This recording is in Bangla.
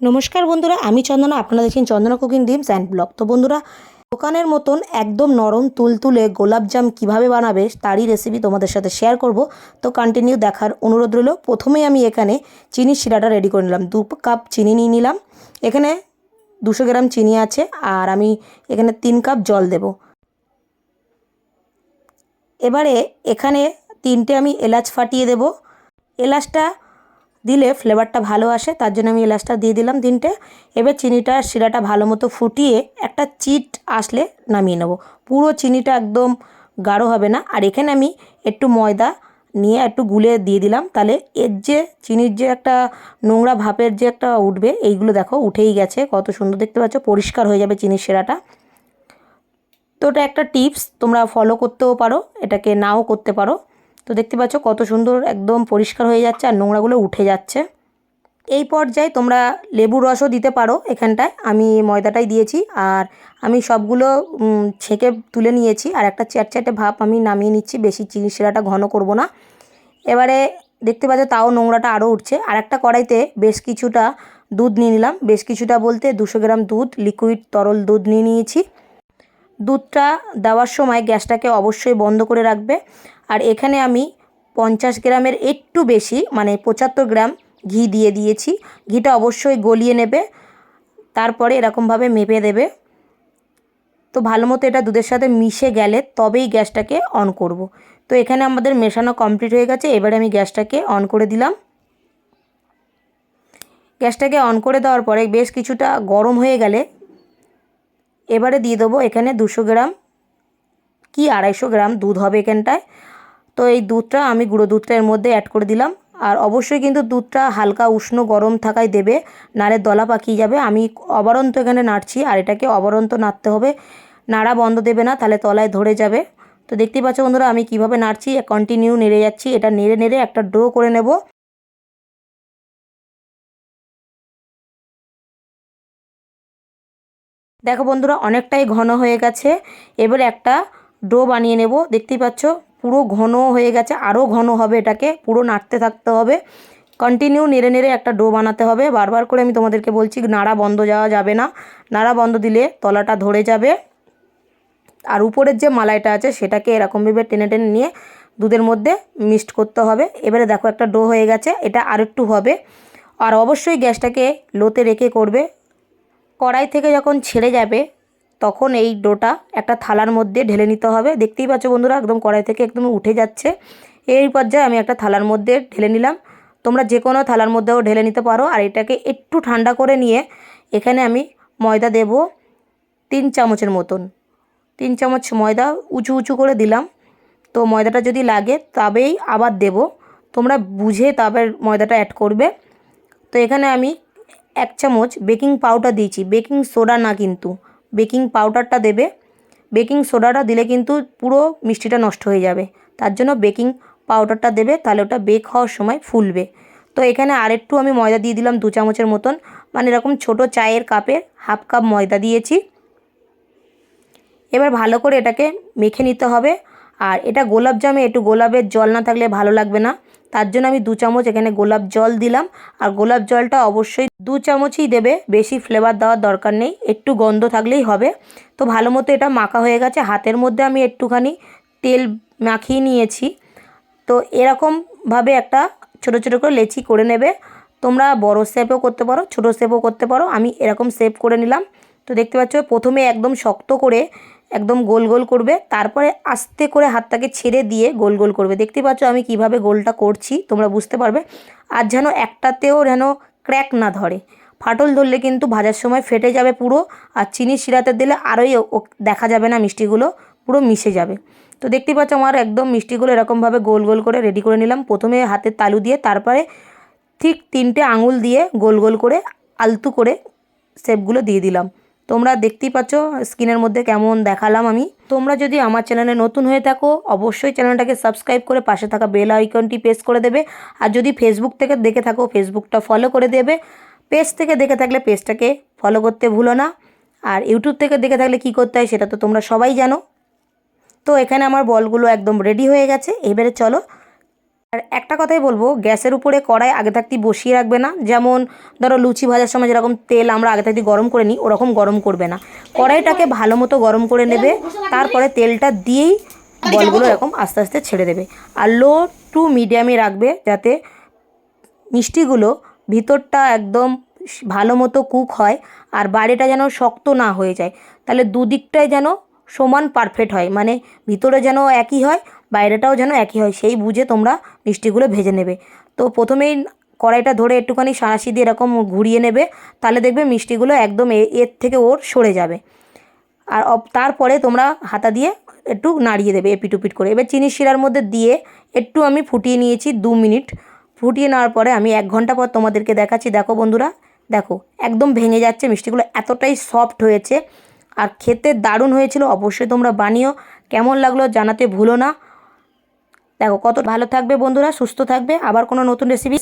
নমস্কার বন্ধুরা, আমি চন্দনা, আপনারা দেখছেন Chandana cooking dims and vlog. তো বন্ধুরা, দোকানের মতন একদম নরম তুলতুলে গোলাপজাম কীভাবে বানাবে তারই রেসিপি তোমাদের সাথে শেয়ার করব। তো কন্টিনিউ দেখার অনুরোধ রইল। প্রথমেই আমি এখানে চিনির শিরাটা রেডি করে নিলাম। দু কাপ চিনি নিয়ে নিলাম। এখানে দুশো গ্রাম চিনি আছে আর আমি এখানে তিন কাপ জল দেব। এবারে এখানে তিনটে আমি এলাচ ফাটিয়ে দেব। এলাচটা দিলে ফ্লেভারটা ভালো আসে, তার জন্য আমি এলাচটা দিয়ে দিলাম তিনটে এবার চিনিটা শিরাটা ভালো মতো ফুটিয়ে একটা চিট আসলে নামিয়ে নেব। পুরো চিনিটা একদম গাঢ় হবে না। আর এখানে আমি একটু ময়দা নিয়ে একটু গুলে দিয়ে দিলাম। তাহলে এর যে চিনির যে একটা নোংরা ভাপের যে একটা উঠবে, এইগুলো দেখো উঠেই গেছে। কত সুন্দর দেখতে পাচ্ছ, পরিষ্কার হয়ে যাবে চিনির শিরাটা। তো এটা একটা টিপস, তোমরা ফলো করতেও পারো, এটাকে নাও করতে পারো। তো দেখতে পাচ্ছ কত সুন্দর একদম পরিষ্কার হয়ে যাচ্ছে আর নোংরাগুলো উঠে যাচ্ছে। এই পর্যায়ে তোমরা লেবুর রসও দিতে পারো এখানটায়। আমি ময়দাটাই দিয়েছি আর আমি সবগুলো ছেঁকে তুলে নিয়েছি আর একটা চ্যাটচ্যাটে ভাপ আমি নামিয়ে নিচ্ছি। বেশি চিনি শিরাটা ঘন করব না। এবারে দেখতে পাচ্ছ তাও নোংরাটা আরও উঠছে। আর একটা কড়াইতে বেশ কিছুটা দুধ নিয়ে নিলাম। বেশ কিছুটা বলতে দুশো গ্রাম দুধ, লিকুইড তরল দুধ নিয়ে নিয়েছি। দুধটা দেওয়ার সময় গ্যাসটাকে অবশ্যই বন্ধ করে রাখবে। আর এখানে আমি পঞ্চাশ গ্রামের একটু বেশি মানে পঁচাত্তর গ্রাম ঘি দিয়ে দিয়েছি। ঘিটা অবশ্যই গলিয়ে নেবে, তারপরে এরকমভাবে মেপে দেবে। তো ভালো মতো এটা দুধের সাথে মিশে গেলে তবেই গ্যাসটাকে অন করব। তো এখানে আমাদের মেশানো কমপ্লিট হয়ে গেছে, এবারে আমি গ্যাসটাকে অন করে দিলাম। গ্যাসটাকে অন করে দেওয়ার পরে বেশ কিছুটা গরম হয়ে গেলে এবারে দিয়ে দেবো এখানে দুশো গ্রাম কি আড়াইশো গ্রাম দুধ হবে এখানটায়। তো এই দুধটা আমি গুঁড়ো দুধটা এর মধ্যে অ্যাড করে দিলাম। আর অবশ্যই কিন্তু দুধটা হালকা উষ্ণ গরম থাকায় দেবে, নাড়ে দলা পাকিয়ে যাবে। আমি অবরন্ত এখানে নাড়ছি, আর এটাকে অবরন্ত নাড়তে হবে। নাড়া বন্ধ দেবে না, তাহলে তলায় ধরে যাবে। তো দেখতেই পাচ্ছ বন্ধুরা, আমি কীভাবে নাড়ছি কন্টিনিউ নেড়ে যাচ্ছি। এটা নেড়ে নেড়ে একটা ড্রো করে নেব। দেখো বন্ধুরা, অনেকটাই ঘন হয়ে গেছে। এবার একটা ডো বানিয়ে নেব। দেখতেই পাচ্ছ পুরো ঘন হয়ে গেছে, আরও ঘন হবে এটাকে, পুরো নাড়তে থাকতে হবে। কন্টিনিউ নেড়ে নেড়ে একটা ডো বানাতে হবে। বারবার করে আমি তোমাদেরকে বলছি, নাড়া বন্ধ যাওয়া যাবে না। নাড়া বন্ধ দিলে তলাটা ধরে যাবে। আর উপরের যে মালাইটা আছে, সেটাকে এরকমভাবে টেনে টেনে নিয়ে দুধের মধ্যে মিক্সড করতে হবে। এবারে দেখো একটা ডো হয়ে গেছে, এটা আরেকটু হবে। আর অবশ্যই গ্যাসটাকে লোতে রেখে করবে। কড়াই থেকে যখন ছেড়ে যাবে তখন এই ডোটা একটা থালার মধ্যে ঢেলে নিতে হবে। দেখতেই পাচ্ছ বন্ধুরা, একদম কড়াই থেকে একদম উঠে যাচ্ছে। এই পর্যায়ে আমি একটা থালার মধ্যে ঢেলে নিলাম। তোমরা যে কোনো থালার মধ্যেও ঢেলে নিতে পারো। আর এটাকে একটু ঠান্ডা করে নিয়ে এখানে আমি ময়দা দেব তিন চামচের মতন। তিন চামচ ময়দা উঁচু উঁচু করে দিলাম। তো ময়দাটা যদি লাগে তবেই আবার দেব। তোমরা বুঝে তবে ময়দাটা অ্যাড করবে। তো এখানে আমি এক চামচ বেকিং পাউডার দিয়েছি। বেকিং সোডা না কিন্তু। বেকিং পাউডারটা দেবে। বেকিং সোডাটা দিলে কিন্তু পুরো মিষ্টিটা নষ্ট হয়ে যাবে। তার জন্য বেকিং পাউডারটা দেবে, তাহলে ওটা বেক হওয়ার সময় ফুলবে। তো এখানে আরেকটু আমি ময়দা দিয়ে দিলাম দু চামচের মতন। মানে এরকম ছোট চায়ের কাপে হাফ কাপ ময়দা দিয়েছি। এবার ভালো করে এটাকে মেখে নিতে হবে। আর এটা গোলাপ জামে, একটু গোলাপের জল না থাকলে ভালো লাগবে না। তার জন্য আমি দু চামচ এখানে গোলাপ জল দিলাম। আর গোলাপ জলটা অবশ্যই দু চামচই দেবে। বেশি ফ্লেভার দেওয়ার দরকার নেই। একটু গন্ধ থাকলেই হবে। তো ভালো মতো এটা মাখা হয়ে গেছে। হাতের মধ্যে আমি একটুখানি তেল মাখিয়ে নিয়েছি। তো এরকমভাবে একটা ছোটো ছোটো করে লেচি করে নেবে। তোমরা বড় শেপও করতে পারো, ছোটো শেপও করতে পারো। আমি এরকম শেপ করে নিলাম। তো দেখতে পাচ্ছ, প্রথমে একদম শক্ত করে একদম গোল গোল করবে, তারপরে আস্তে করে হাতটাকে ছেড়ে দিয়ে গোল গোল করবে। দেখতে পাচ্ছ আমি কীভাবে গোলটা করছি, তোমরা বুঝতে পারবে। আর যেন একটাতেও যেন ক্র্যাক না ধরে। ফাটল ধরলে কিন্তু ভাজার সময় ফেটে যাবে পুরো, আর চিনি শিরাতে দিলে আরোই দেখা যাবে না মিষ্টিগুলো, পুরো মিশে যাবে। তো দেখতে পাচ্ছ আমার একদম মিষ্টিগুলো এরকমভাবে গোল গোল করে রেডি করে নিলাম। প্রথমে হাতের তালু দিয়ে, তারপরে ঠিক তিনটে আঙুল দিয়ে গোল গোল করে আলতু করে শেপগুলো দিয়ে দিলাম। তোমরা দেখতেই পাচ্ছ, স্ক্রিনের মধ্যে কেমন দেখালাম আমি। তোমরা যদি আমার চ্যানেলে নতুন হয়ে থাকো, অবশ্যই চ্যানেলটাকে সাবস্ক্রাইব করে পাশে থাকা বেল আইকনটি প্রেস করে দেবে। আর যদি ফেসবুক থেকে দেখে থাকো ফেসবুকটা ফলো করে দেবে। পেজ থেকে দেখে থাকলে পেজটাকে ফলো করতে ভুলো না। আর ইউটিউব থেকে দেখে থাকলে কি করতে হয়, সেটা তো তোমরা সবাই জানো। তো এখানে আমার বলগুলো একদম রেডি হয়ে গেছে। এবারে চলো আর একটা কথাই বলব, গ্যাসের উপরে কড়াই আগে থাকতে বসিয়ে রাখবে না। যেমন ধরো লুচি ভাজার সময় যেরকম তেল আমরা আগে থাকতে গরম করে নিই, ওরকম গরম করবে না। কড়াইটাকে ভালো মতো গরম করে নেবে, তারপরে তেলটা দিয়েই বলগুলো এরকম আস্তে আস্তে ছেড়ে দেবে। আর লো টু মিডিয়ামে রাখবে যাতে মিষ্টিগুলো ভিতরটা একদম ভালো মতো কুক হয় আর বাড়িটা যেন শক্ত না হয়ে যায়। তাহলে দুদিকটাই যেন সমান পারফেক্ট হয় মানে ভিতরে যেন একই হয় বাইরেটাও যেন একই হয়, সেই বুঝে তোমরা মিষ্টিগুলো ভেজে নেবে। তো প্রথমেই কড়াইটা ধরে একটুখানি সাঁড়াশি দিয়ে এরকম ঘুরিয়ে নেবে, তাহলে দেখবে মিষ্টিগুলো একদম এর থেকে ওর সরে যাবে। আর তারপরে তোমরা হাতা দিয়ে একটু নাড়িয়ে দেবে এপিট উপিট করে। এবার চিনি শিরার মধ্যে দিয়ে একটু আমি ফুটিয়ে নিয়েছি দু মিনিট। ফুটিয়ে নেওয়ার পরে আমি এক ঘণ্টা পর তোমাদেরকে দেখাচ্ছি। দেখো বন্ধুরা, দেখো একদম ভেঙে যাচ্ছে, মিষ্টিগুলো এতটাই সফট হয়েছে। আর খেতে দারুণ হয়েছিল, অবশ্যই তোমরা বানিও। কেমন লাগল জানাতে ভুলো না। দেখো কত ভালো থাকবে বন্ধুরা সুস্থ থাকবে। আবার কোনো নতুন রেসিপি